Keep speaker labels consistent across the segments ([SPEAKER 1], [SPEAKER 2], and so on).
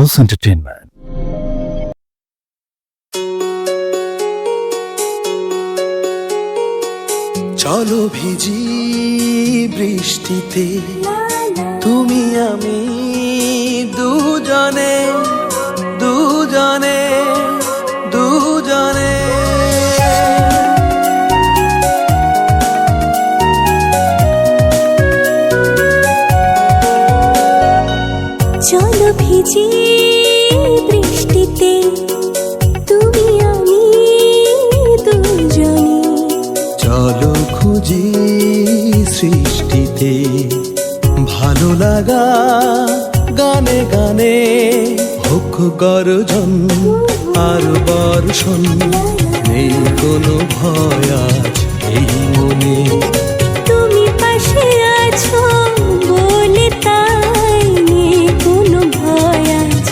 [SPEAKER 1] House entertainment
[SPEAKER 2] চলো ভিজি বৃষ্টিতে তুমি আমি দুজনে দুজনে দুজনে।
[SPEAKER 3] চলো ভিজি
[SPEAKER 2] ভালো লাগা গানে গানে হোক গর্জন আর বর্ষণ। নেই কোনো ভয় আজ এই মনে।
[SPEAKER 3] তুমি পাশে আছো বলে তাই নেই কোনো ভয় আজ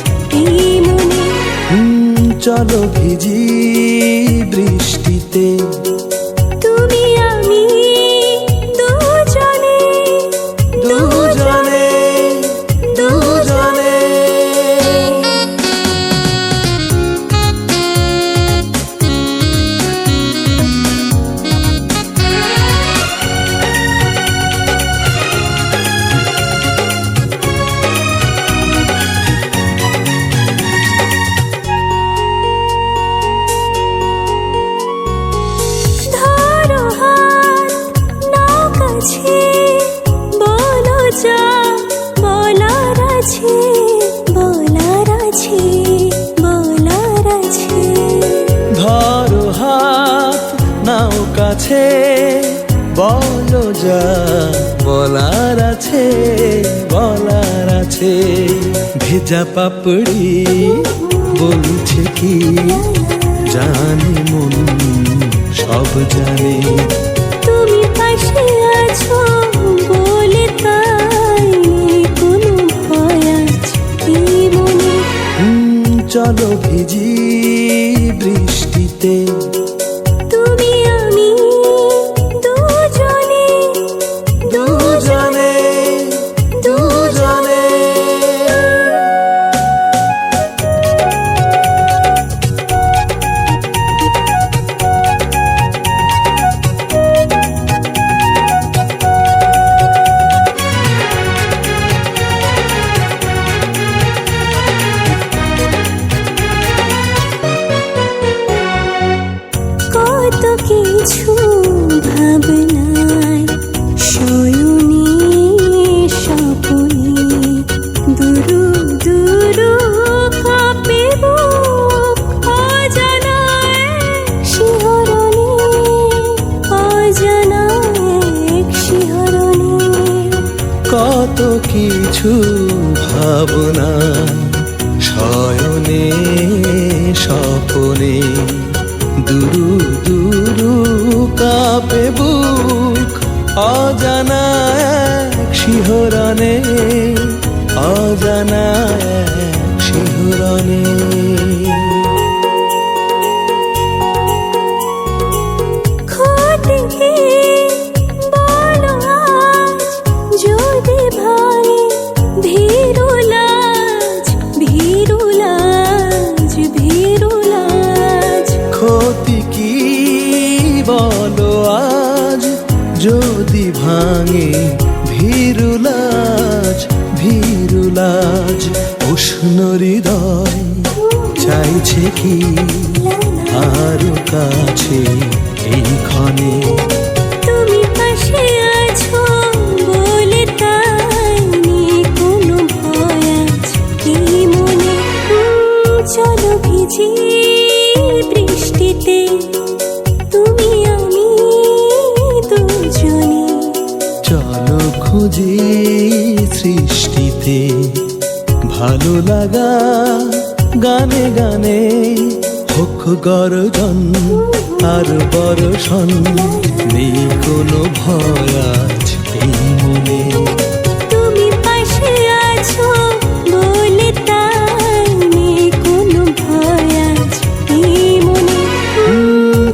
[SPEAKER 3] এই মনে।
[SPEAKER 2] চলো ভিজি বৃষ্টিতে।
[SPEAKER 3] নাও কাছে বলো যা বলার আছে বলার আছে।
[SPEAKER 2] ভেজা পাপড়ি বলছে কি জানে মন সব জানে।
[SPEAKER 3] তুমি পাশে আছো বলে তাই কোনো ভয় আজ এই মনে
[SPEAKER 2] চলো ভিজি
[SPEAKER 3] কিছু ভাবনায় শয়নে, স্বপনে দুরু দুরু কাঁপে বুক অজানা এক শিহরণে অজানা শিহরণে।
[SPEAKER 2] কত কিছু ভাবনা শয়নে, স্বপনে দুরু দুরু অজানা এক শিহরণে অজানা এক শিহরণে।
[SPEAKER 3] যদি
[SPEAKER 2] ভাঙে ভীরুলাজ ভীরুলাজ উষ্ণ হৃদয় চাইছে কি? আরও কাছে এই ভালো লাগা গানে গানে হোক গর্জন আর বর্ষণ নেই কোনো ভয় আজ এই মনে।
[SPEAKER 3] তুমি পাশে আছো বলে তাই নেই কোনো ভয় আজ এই মনে।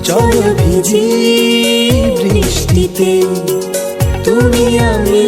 [SPEAKER 2] চলো ভিজি বৃষ্টিতে। তুমি আমি